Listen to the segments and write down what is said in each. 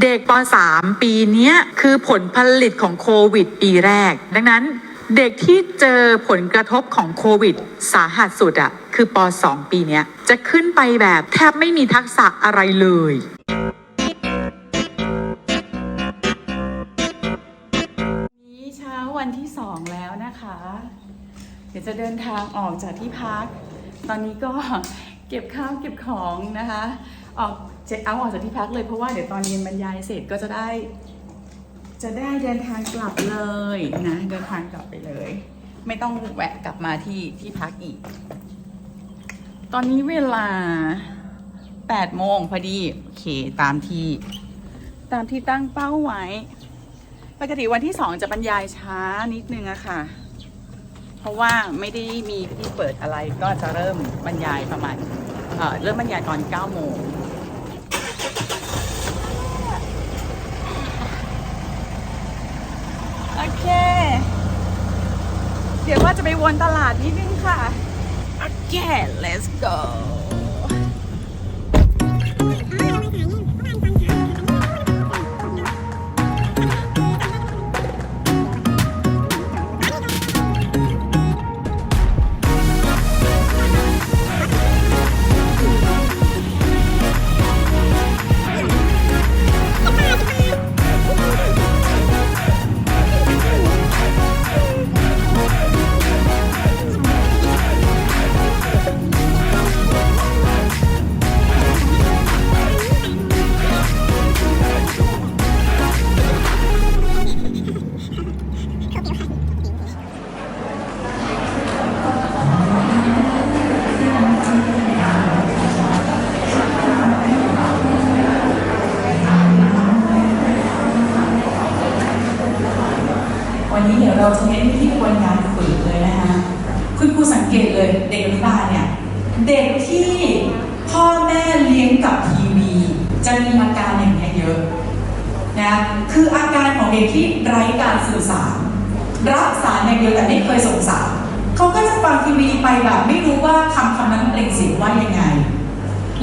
เด็กป .3 ปีนี้คือผลผลิตของโควิดปีแรก ดังนั้นเด็กที่เจอผลกระทบของโควิด สาหัสสุดอะคือป .2 ปีนี้จะขึ้นไปแบบแทบไม่มีทักษะอะไรเลยนี้เช้าวันที่สองแล้วนะคะ เดี๋ยวจะเดินทางออกจากที่พัก ตอนนี้ก็ เก็บข้าวเก็บของนะคะ ออกเจ็ดเอาออกจากที่พักเลยเพราะว่าเดี๋ยวตอนเย็นบรรยายเสร็จก็จะได้ จะได้เดินทางกลับเลยนะเดินทางกลับไปเลย ไม่ต้องแวะกลับมาที่ที่พักอีก ตอนนี้เวลา8โมงพอดีโอเคตามที่ ตามที่ตั้งเป้าไว้ปกติวันที่สองจะบรรยายช้านิดนึงอะค่ะ เพราะว่าไม่ได้มีที่เปิดอะไรก็จะเริ่มบรรยายประมาณ เริ่มบรรยายตอน 9 โมงโอเค เดี๋ยวว่าจะไปวนตลาดนิดนึงค่ะ โอเค let's go เราจะเน้นที่กระบวนการฝึกเลยนะคะ คุณครูสังเกตเลยเด็กอนุบาลเนี่ย เด็กที่พ่อแม่เลี้ยงกับทีวี จะมีอาการอย่างนี้ยเยอะนะ คืออาการของเด็กที่ไร้การสื่อสาร รับสารอย่างเดียวแต่ไม่เคยส่งสารเขาก็จะฟังทีวีไปแบบไม่รู้ว่าคำคำนั้นเปล่งเสียงว่ายังไง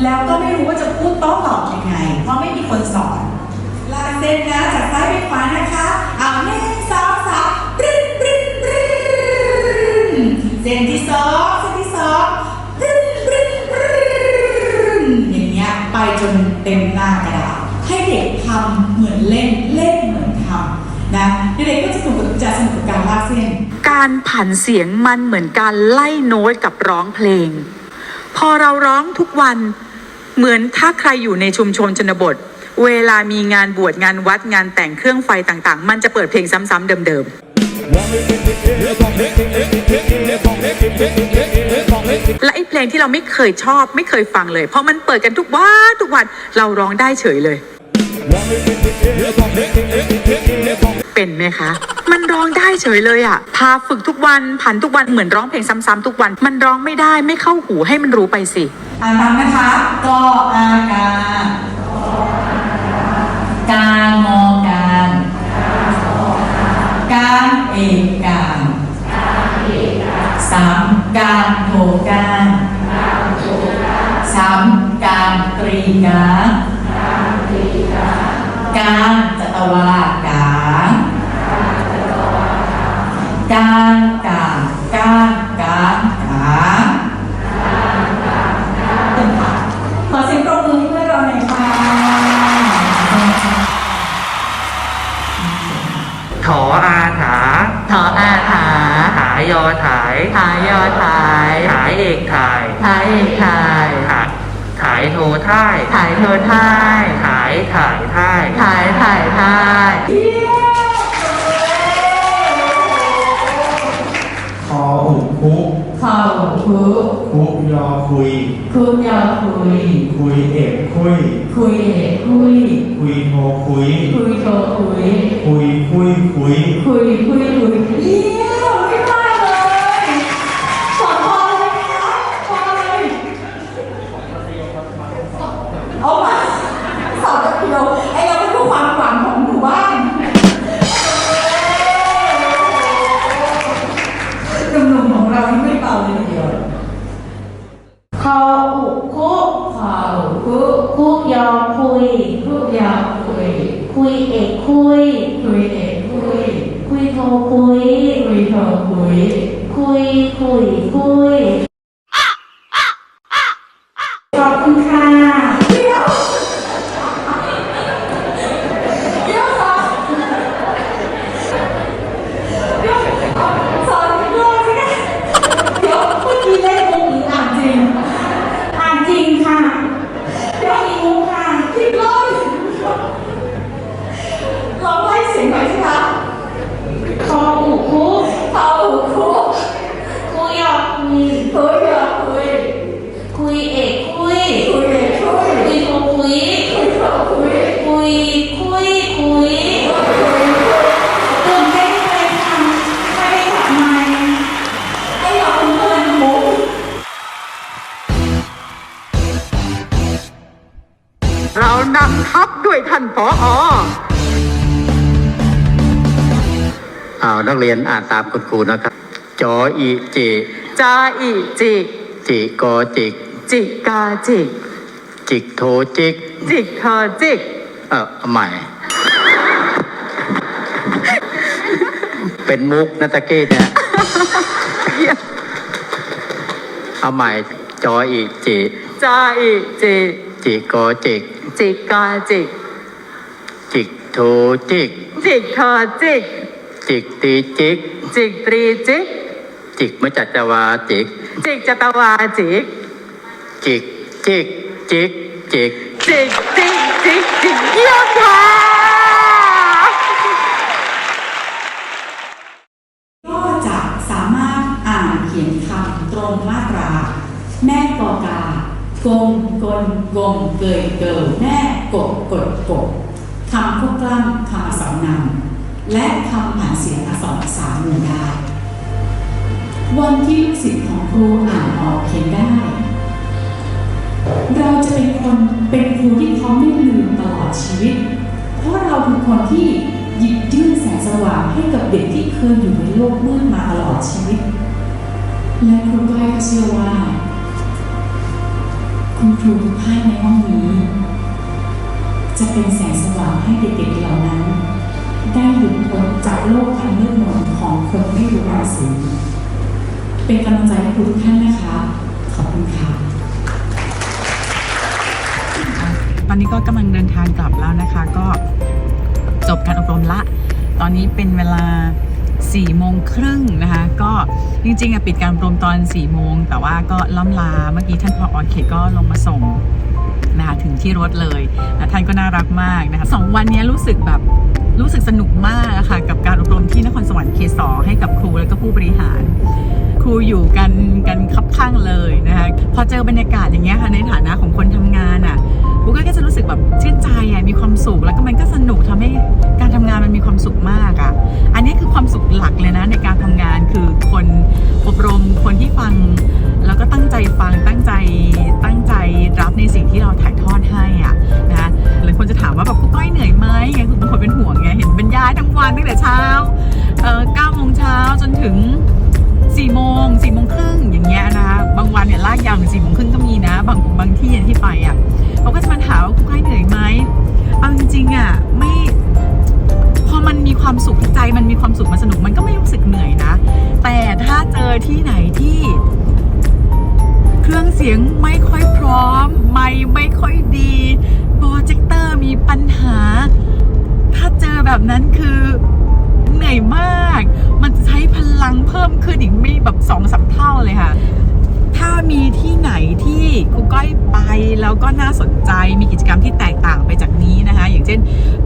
แล้วก็ไม่รู้ว่าจะพูดโต้ตอบยังไง เพราะไม่มีคนสอนลากเส้นนะจากซ้ายไปขวานะคะเอาหนึ่ ส้นที่สองเส้นที่สองรึ้นปรึ้นปรึ้นอย่างเงี้ยไปจนเต็มหน้ากระดาษให้เด็กทำเหมือนเล่นเล่นเหมือนทำนะเด็กก็จะสนุกจะสนุกกับการลากเส้น การผันเสียงมันเหมือนการไล่โน้ตกับร้องเพลง พอเราร้องทุกวันเหมือนถ้าใครอยู่ในชุมชนชนบท เวลามีงานบวชงานวัดงานแต่งเครื่องไฟต่างๆ มันจะเปิดเพลงซ้ำๆเดิมๆ และไอ้เพลงที่เราไม่เคยชอบไม่เคยฟังเลย เพราะมันเปิดกันทุกวันทุกวันเราร้องได้เฉยเลย เป็นไหมคะ มันร้องได้เฉยเลยอะ่ะ พาฝึกทุกวันผันทุกวันเหมือนร้องเพลงซ้ำๆทุกวัน มันร้องไม่ได้ไม่เข้าหูให้มันรู้ไปสิอ่านตามนะคะกออากา เอกการสามการโทการสามการตรีการการจตวาการการการการการการขอเสียงปรบมือให้เพื่อนเราหน่อยค่ะถออาถา ทออาถาถายอถายทายอทายถายเอกถ่ายทายเอกทายถายถายโทท่ายถ่ายโททายถายถ่ายท่ายถ่ายถ่ายทาย คออุคุกเข่าคุคุกยอคุย คุยอคุย คุยเอกคุย คุยเอกคุย คุยโทคุย คุยโทคุย คุยคุยคุย คุยคุยคุยเยี่ยมไม่พลาดเลยขอพอเลยครับพอเลยเอามา คุย คุยเอกคุย คุยโทคุย คุยโทรคุย คุยคุยคุยขอบคุณค่ะ นักเรียนอ่านตามคุณครูนะครับ จออีจิจาอิจิกจิกอจิก จิกาจิก จิกโทจิก จิกเธอจิก เออเอาใหม่ เป็นมุกนะตะกี้เนี่ยเอาใหม่จออีจิจาอิจิจิกอจิก จิกาจิก จิกโทจิก จิกเธอจิก จิกตีจิก จิกตรีจิก จิกมจัจวาจิก จิกจตวาจิก จิกจิกจิกจิก จิกจิกจิกจิกเยี่ยมค่ะ ก็จะสามารถอ่านเขียนคำตรงมาตรา แม่กอกากงกลกงเกยเกิลแม่กบกดกบคำควบกล้ำคำอักษรนำ และคำผ่านเสียงอักษรภาษามือได้ วันที่ลูกศิษย์ของครูอ่านออกเขียนได้ เราจะเป็นคนเป็นครูที่เขาไม่ลืมตลอดชีวิต เพราะเราคือคนที่หยิบยื่นแสงสว่างให้กับเด็กที่เคยอยู่ในโลกมืดมาตลอดชีวิต และครูก้อยก็เชื่อว่า คุณครูทุกท่านในห้องนี้ จะเป็นแสงสว่างให้เด็กๆเหล่านั้น ได้หลุดพ้นจากโลกอันมืดมนของคนไม่รู้หนังสือเป็นกำลังใจให้ครูทุกท่านนะคะ ขอบคุณค่ะ ตอนนี้ก็กำลังเดินทางกลับแล้วนะคะ ก็จบการอบรมละ ตอนนี้เป็นเวลา4ี่โมงครึ่งนะคะ ก็จริงๆอะปิดการอบรมตอน4ี่โมง แต่ว่าก็ล่ำลาเมื่อกี้ท่านพออเขตก็ลงมาส่งนะคะถึงที่รถเลยนะท่านก็น่ารักมากนะคะสองวันนี้รู้สึกแบบ รู้สึกสนุกมากค่ะกับการอบรมที่นครสวรรค์เคสอให้กับครูและก็ผู้บริหาร ครูอยู่กันกันคับข้างเลยนะคะพอเจอบรรยากาศอย่างเงี้ยค่ะในฐานะของคนทำงานอะบุ๊กก็จะรู้สึกแบบชื่นใจอะมีความสุขแล้วก็มันก็สนุกทำให้การทำงานมันมีความสุขมากอะ อันนี้คือความสุขหลักเลยนะในการทำงานคือคนอบรม บางคนเป็นห่วงไงเห็นบรรยายทั้งวันตั้งแต่เช้าเอ่อ9โมงเช้าจนถึงสี่โมงสี่โมงครึ่งอย่างเงี้ยนะคะบางวันเนี่ยลากยาวถึงสี่โมงครึ่งก็มีนะ บางบางที่ที่ไปอะเขาก็จะมาถามว่าคุณก้อยเหนื่อยไหมเอาจริงๆอะไม่พอมันมีความสุขใจมันมีความสุขมันสนุกมันก็ไม่รู้สึกเหนื่อยนะ แต่ถ้าเจอที่ไหนที่ เครื่องเสียงไม่ค่อยพร้อม ไม่ไม่ค่อยดีโปรเจคเตอร์มีปัญหา ถ้าเจอแบบนั้นคือเหนื่อยมาก มันใช้พลังเพิ่มขึ้นอีกไม่แบบสองสามเท่าเลยค่ะ ถ้ามีที่ไหนที่ครูก้อยไปแล้วก็น่าสนใจมีกิจกรรมที่แตกต่างไปจากนี้นะคะ อย่างเช่น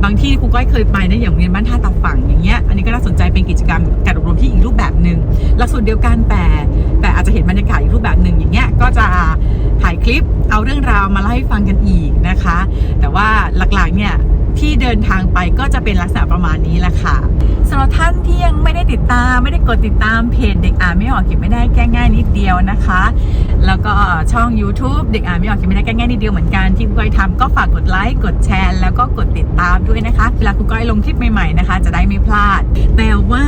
บางที่ครูก้อยเคยไปนะอย่างโรงเรียนบ้านท่าตาฝั่งอย่างเงี้ยอันนี้ก็น่าสนใจเป็นกิจกรรมการอบรมที่อีกรูปแบบหนึ่งหลักสูตรเดียวกันแต่แต่อาจจะเห็นบรรยากาศอีกรูปแบบหนึ่งอย่างเงี้ยก็จะถ่ายคลิปเอาเรื่องราวมาเล่าให้ฟังกันอีกนะคะ แต่ว่าหลักๆเนี่ย ที่เดินทางไปก็จะเป็นลักษณะประมาณนี้แหละค่ะสำหรับท่านที่ยังไม่ได้ติดตามไม่ได้กดติดตามเพจเด็กอ่านไม่ออกเก็บไม่ได้แก้ง่ายนิดเดียวนะคะ แล้วก็ช่อง YouTube เด็กอ่านไม่ออกเก็บไม่ได้แก้ง่ายนิดเดียวเหมือนกันที่คุณก้อยทำก็ฝากกดไลค์กดแชร์แล้วก็กดติดตามด้วยนะคะเวลาคุณก้อยลงคลิปใหม่ๆนะคะ จะได้ไม่พลาด แต่ว่า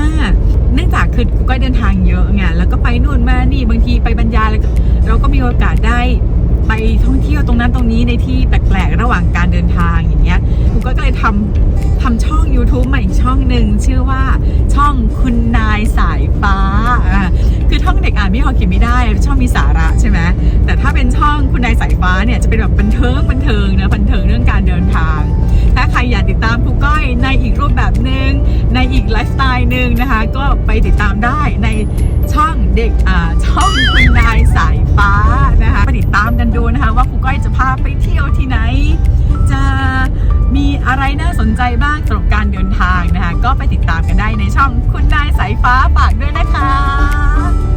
เนื่องจากคือคุณก้อยเดินทางเยอะไงแล้วก็ไปนู่นมานี่บางทีไปบรรยายแล้วเราก็มีโอกาสได้ ไปท่องเที่ยวตรงนั้นตรงนี้ในที่แปลกๆระหว่างการเดินทางอย่างเงี้ยคุณก้อยก็เลยทำทำช่อง YouTube มาอีกช่องหนึ่งชื่อว่าช่องคุณนายสายฟ้า คือท่องเด็กอ่านไม่พอเขียนไม่ได้ช่องมีสาระใช่ไหมแต่ถ้าเป็นช่องคุณนายสายฟ้าเนี่ยจะเป็นแบบบันเทิงบันเทิงนะบันเทิงเรื่องการเดินทาง ถ้าใครอยากติดตามครูก้อยในอีกรูปแบบหนึ่งในอีกไลฟ์สไตล์หนึ่งนะคะ ก็ไปติดตามได้ในช่องเด็กอ่าช่องคุณนายสายฟ้า ก้อจะพาไปเที่ยวที่ไหน จะมีอะไรน่าสนใจบ้างสำหรับการเดินทางนะคะ ก็ไปติดตามกันได้ในช่องคุณนายสายฟ้าฝากด้วยนะคะ